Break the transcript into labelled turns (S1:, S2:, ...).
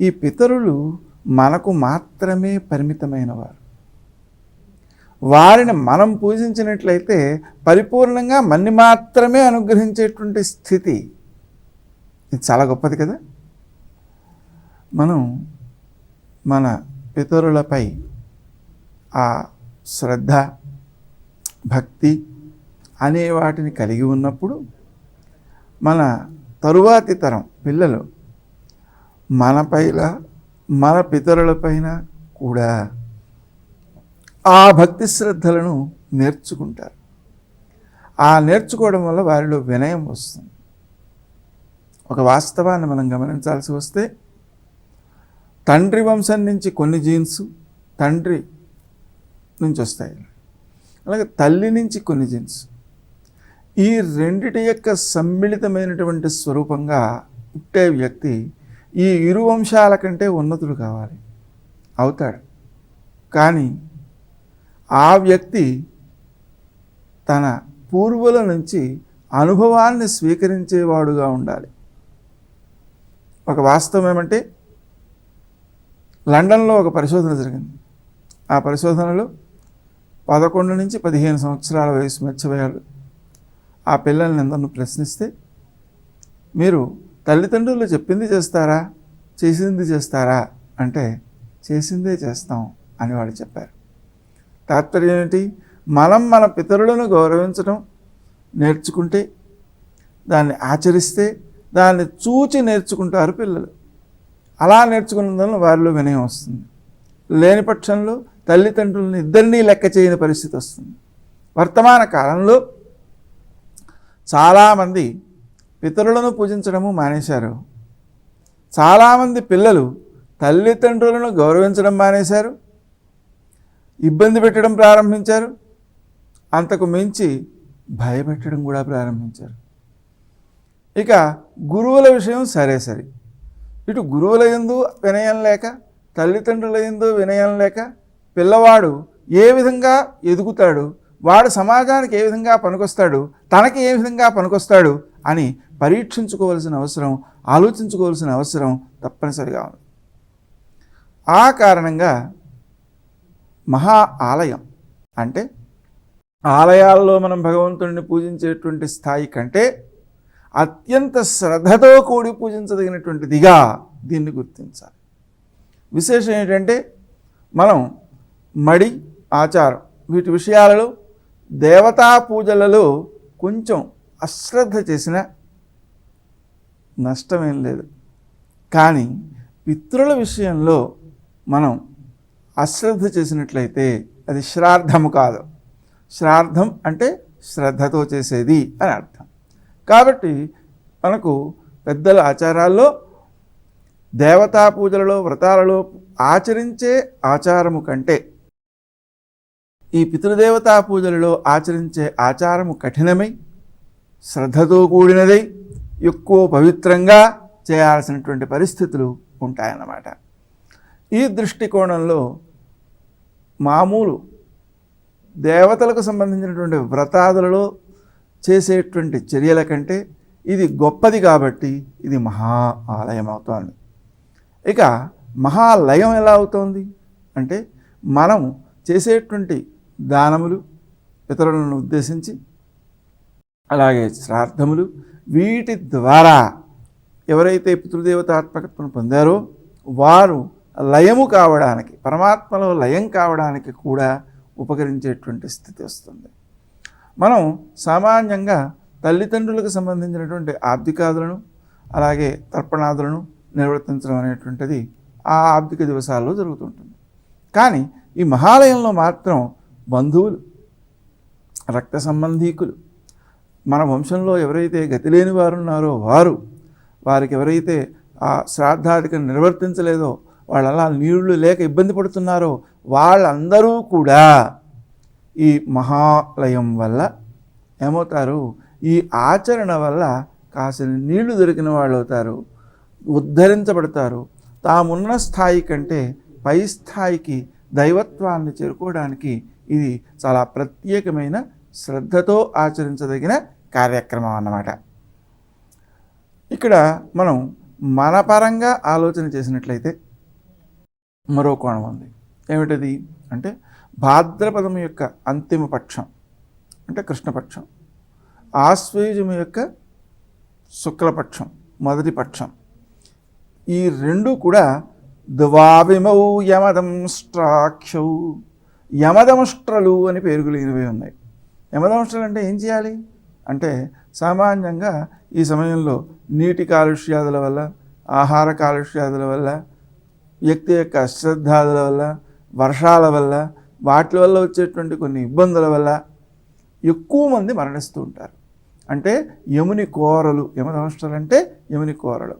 S1: ఈ పితరులు మనకు మాత్రమే పరిమితమైన వారు వారిని మనం పూజించినట్లయితే పరిపూర్ణంగా మన్ని మాత్రమే అనుగ్రహించేటువంటి స్థితి. ఇది చాలా గొప్పది కదా? మనం మన పితరులపై ఆ శ్రద్ధ భక్తి అనే వాటిని కలిగి ఉన్నప్పుడు మన తరువాతి తరం పిల్లలు మనపైన మన పితరులపైన కూడా ఆ భక్తి శ్రద్ధలను నేర్చుకుంటారు. ఆ నేర్చుకోవడం వల్ల వారిలో వినయం వస్తుంది. ఒక వాస్తవాన్ని మనం గమనించాల్సి వస్తే తండ్రి వంశం నుంచి కొన్ని జీన్స్ తండ్రి నుంచి వస్తాయి. అలాగే తల్లి నుంచి కొన్ని జీన్స్. ఈ రెండిటి యొక్క సమ్మిళితమైనటువంటి స్వరూపంగా పుట్టే వ్యక్తి ఈ ఇరు వంశాల కంటే ఉన్నతుడు కావాలి. అవుతాడు. కానీ ఆ వ్యక్తి తన పూర్వుల నుంచి అనుభవాన్ని స్వీకరించేవాడుగా ఉండాలి. ఒక వాస్తవం ఏమంటే లండన్లో ఒక పరిశోధన జరిగింది. ఆ పరిశోధనలో పదకొండు నుంచి పదిహేను సంవత్సరాల వయసు మధ్య ఆ పిల్లల్ని అందరిని ప్రశ్నిస్తే మీరు తల్లిదండ్రులు చెప్పింది చేస్తారా? చేసింది చేస్తారా? అంటే చేసిందే చేస్తాం అని వాళ్ళు చెప్పారు. తాత్పర్యం ఏంటి? మనం మన పితరులను గౌరవించడం నేర్చుకుంటే దాన్ని ఆచరిస్తే దాన్ని చూచి నేర్చుకుంటారు పిల్లలు. అలా నేర్చుకున్నందున వారిలో వినయం వస్తుంది. లేని పక్షంలో తల్లిదండ్రులను ఇద్దరినీ లెక్క చేయని పరిస్థితి వస్తుంది. వర్తమాన కాలంలో చాలామంది పితరులను పూజించడము మానేశారు. చాలామంది పిల్లలు తల్లిదండ్రులను గౌరవించడం మానేశారు. ఇబ్బంది పెట్టడం ప్రారంభించారు. అంతకు మించి భయపెట్టడం కూడా ప్రారంభించారు. ఇక గురువుల విషయం సరే సరే. ఇటు గురువుల ఎందు వినయం లేక తల్లిదండ్రుల ఎందు వినయం లేక పిల్లవాడు ఏ విధంగా ఎదుగుతాడు వాడు సమాజానికి ఏ విధంగా పనికొస్తాడు తనకి ఏ విధంగా పనికొస్తాడు అని పరీక్షించుకోవాల్సిన అవసరం ఆలోచించుకోవాల్సిన అవసరం తప్పనిసరిగా ఉంది. ఆ కారణంగా మహా ఆలయం అంటే ఆలయాల్లో మనం భగవంతుడిని పూజించేటువంటి స్థాయి కంటే అత్యంత శ్రద్ధతో కూడి పూజించదగినటువంటిదిగా దీన్ని గుర్తించాలి. విశేషం ఏంటంటే మనం మడి ఆచారం వీటి విషయాలలో దేవతా పూజలలో కొంచెం అశ్రద్ధ చేసిన నష్టమేం లేదు. కానీ పితృల విషయంలో మనం అశ్రద్ధ చేసినట్లయితే అది శ్రార్థము కాదు. శ్రార్థం అంటే శ్రద్ధతో చేసేది అని అర్థం. కాబట్టి మనకు పెద్దల ఆచారాల్లో దేవతా పూజలలో వ్రతాలలో ఆచరించే ఆచారము కంటే ఈ పితృదేవతా పూజలలో ఆచరించే ఆచారము కఠినమై శ్రద్ధతో కూడినదై ఎక్కువ పవిత్రంగా చేయాల్సినటువంటి పరిస్థితులు ఉంటాయన్నమాట. ఈ దృష్టికోణంలో మామూలు దేవతలకు సంబంధించినటువంటి వ్రతాదులలో చేసేటువంటి చర్యల కంటే ఇది గొప్పది కాబట్టి ఇది మహా ఆలయం అవుతోంది. ఇక మహాలయం ఎలా అవుతోంది? అంటే మనం చేసేటువంటి దానములు ఇతరులను ఉద్దేశించి అలాగే శ్రాద్ధములు వీటి ద్వారా ఎవరైతే పితృదేవతాత్మకత్వం పొందారో వారు లయము కావడానికి పరమాత్మలో లయం కావడానికి కూడా ఉపకరించేటువంటి స్థితి వస్తుంది. మనం సామాన్యంగా తల్లిదండ్రులకు సంబంధించినటువంటి ఆబ్దికాదులను అలాగే తర్పణాదులను నిర్వర్తించడం అనేటువంటిది ఆ ఆబ్దిక దివసాల్లో జరుగుతుంటుంది. కానీ ఈ మహాలయంలో మాత్రం బంధువులు రక్త సంబంధీకులు మన వంశంలో ఎవరైతే గతి లేని వారు ఉన్నారో వారు వారికి ఎవరైతే ఆ శ్రాద్ధాదికను నిర్వర్తించలేదో వాళ్ళు అలా నీళ్ళు లేక ఇబ్బంది పడుతున్నారో వాళ్ళందరూ కూడా ఈ మహాలయం వల్ల ఏమవుతారు? ఈ ఆచరణ వల్ల కాసిన నీళ్ళు దొరికిన వాళ్ళు అవుతారు ఉద్ధరించబడతారు. తామున్న స్థాయి కంటే పై స్థాయికి దైవత్వాన్ని చేరుకోవడానికి ఇది చాలా ప్రత్యేకమైన శ్రద్ధతో ఆచరించదగిన కార్యక్రమం అన్నమాట. ఇక్కడ మనం మన పరంగా ఆలోచన చేసినట్లయితే మరో కోణం ఉంది. ఏమిటది? అంటే భాద్రపదం యొక్క అంతిమ పక్షం అంటే కృష్ణపక్షం ఆశ్వయుజం యొక్క శుక్లపక్షం మొదటి పక్షం. ఈ రెండు కూడా ద్వావిమౌ యమదంష్ట్రాక్షౌ యమదంష్ట్రలు అని పేరు కలిగినవి ఉన్నాయి. యమదంష్ట్రలు అంటే ఏం చేయాలి? అంటే సామాన్యంగా ఈ సమయంలో నీటి కాలుష్యాదుల వల్ల ఆహార కాలుష్యాదుల వల్ల వ్యక్తి యొక్క అశ్రద్ధాదుల వల్ల వర్షాల వల్ల వాటి వల్ల వచ్చేటువంటి కొన్ని ఇబ్బందుల వల్ల ఎక్కువ మంది మరణిస్తూ ఉంటారు. అంటే యముని కోరలు యమదంష్ట్రలు అంటే యముని కోరలు.